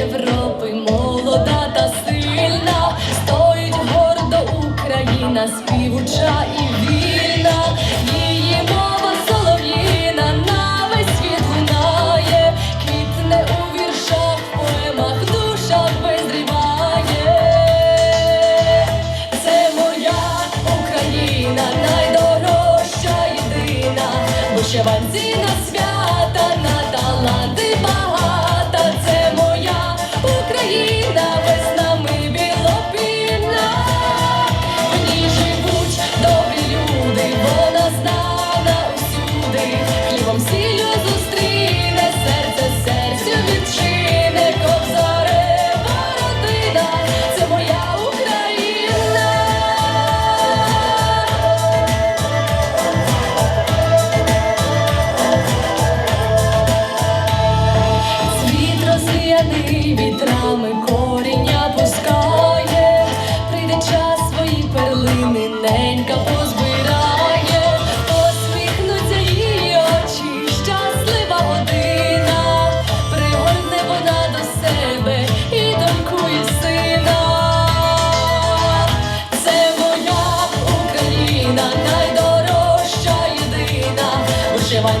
Європи, молода та сильна, стоїть гордо Україна, співуча і вільна, її мова солов'їна на весь світ лунає, квітне у віршах, поемах, душах визріває. Це моя Україна, найдорожча єдина, бо ще вишиванці на свята, на таланти багаті.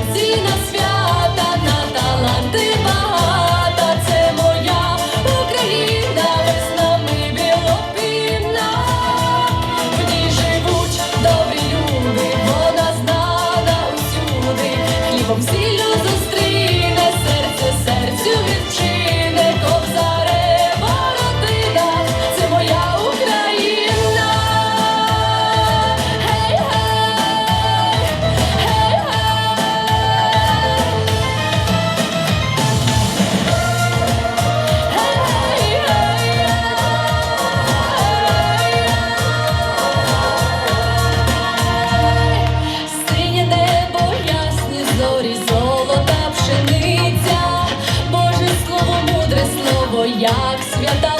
Se não як свята.